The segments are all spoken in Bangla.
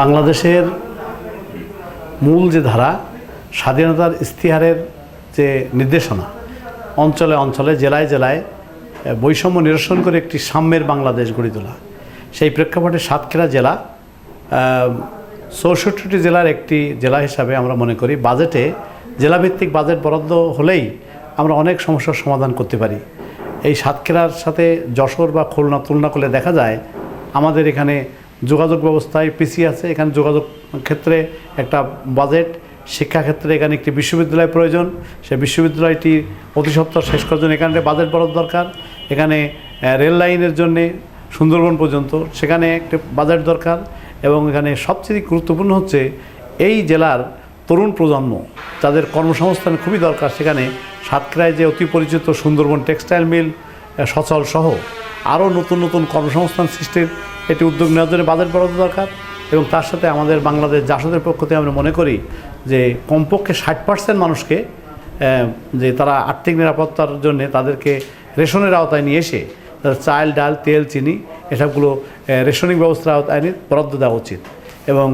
বাংলাদেশের মূল যে ধারা, স্বাধীনতার ইস্তিহারের যে নির্দেশনা, অঞ্চলে অঞ্চলে, জেলায় জেলায় বৈষম্য নিরসন করে একটি সাম্যের বাংলাদেশ গড়ে তোলা। সেই প্রেক্ষাপটে সাতক্ষীরা জেলা চৌষট্টিটি জেলার একটি জেলা হিসাবে আমরা মনে করি। বাজেটে জেলাভিত্তিক বাজেট বরাদ্দ হলেই আমরা অনেক সমস্যার সমাধান করতে পারি। এই সাতক্ষীরার সাথে যশোর বা খুলনা, তুলনা করলে দেখা যায়, আমাদের এখানে যোগাযোগ ব্যবস্থায় পিছিয়ে আছে। এখানে যোগাযোগ ক্ষেত্রে একটা বাজেট শিক্ষাক্ষেত্রে এখানে একটি বিশ্ববিদ্যালয় প্রয়োজন। সেই বিশ্ববিদ্যালয়টি অতি সত্তর শেষ করার জন্য এখানে বাজেট বরাদ্দ দরকার। এখানে রেল লাইনের জন্যে সুন্দরবন পর্যন্ত সেখানে একটি বাজেট দরকার এবং এখানে সবচেয়ে গুরুত্বপূর্ণ হচ্ছে এই জেলার তরুণ প্রজন্ম, যাদের কর্মসংস্থান খুবই দরকার সেখানে সাতক্ষীরায় যে অতি পরিচিত সুন্দরবন টেক্সটাইল মিল সচল সহ আরও নতুন নতুন কর্মসংস্থান সৃষ্টির একটি উদ্যোগ নেওয়ার জন্য বাজেট বরাদ্দ দরকার এবং তার সাথে আমাদের বাংলাদেশ জাসদের পক্ষ থেকে আমরা মনে করি যে কমপক্ষে ষাট পার্সেন্ট মানুষকে যে তারা আর্থিক নিরাপত্তার জন্য তাদেরকে রেশনের আওতায় নিয়ে এসে চাল, ডাল, তেল, চিনি এসবগুলো রেশনিং ব্যবস্থার আওতায় এনে বরাদ্দ দেওয়া উচিত এবং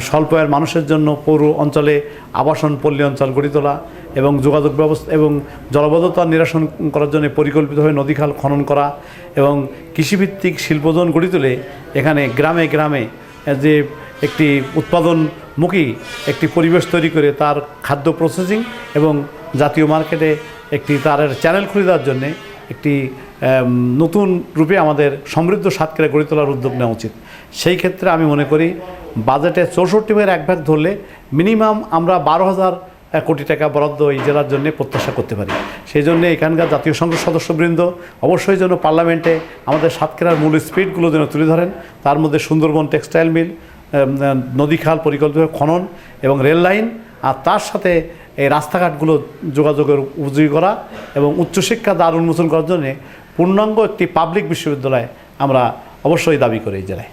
স্বল্প আয়ের মানুষের জন্য পৌর অঞ্চলে আবাসন পল্লী অঞ্চল গড়ে তোলা এবং যোগাযোগ ব্যবস্থা এবং জলবদ্ধতা নিরসন করার জন্য পরিকল্পিতভাবে নদীখাল খনন করা এবং কৃষিভিত্তিক শিল্পজন গড়ে তুলে এখানে গ্রামে গ্রামে যে একটি উৎপাদনমুখী একটি পরিবেশ তৈরি করে তার খাদ্য প্রসেসিং এবং জাতীয় মার্কেটে একটি তার চ্যানেল খুলে দেওয়ার জন্যে একটি নতুন রূপে আমাদের সমৃদ্ধ সাতক্ষীরা গড়ে তোলার উদ্যোগ নেওয়া উচিত। সেই ক্ষেত্রে আমি মনে করি বাজেটে চৌষট্টি ভাগের এক ভাগ ধরলে মিনিমাম আমরা বারো হাজার কোটি টাকা বরাদ্দ এই জেলার জন্য প্রত্যাশা করতে পারি। সেই জন্য এখানকার জাতীয় সংসদ সদস্যবৃন্দ অবশ্যই যেন পার্লামেন্টে আমাদের সাতক্ষীরার মূল স্পিডগুলো যেন তুলে ধরেন। তার মধ্যে সুন্দরবন টেক্সটাইল মিল নদী খাল পরিকল্পিত খনন এবং রেল লাইন আর তার সাথে এই রাস্তাঘাটগুলো যোগাযোগের উপযোগী করা এবং উচ্চশিক্ষা দ্বার উন্মোচন করার জন্যে পূর্ণাঙ্গ একটি পাবলিক বিশ্ববিদ্যালয় আমরা অবশ্যই দাবি করি এই জেলায়।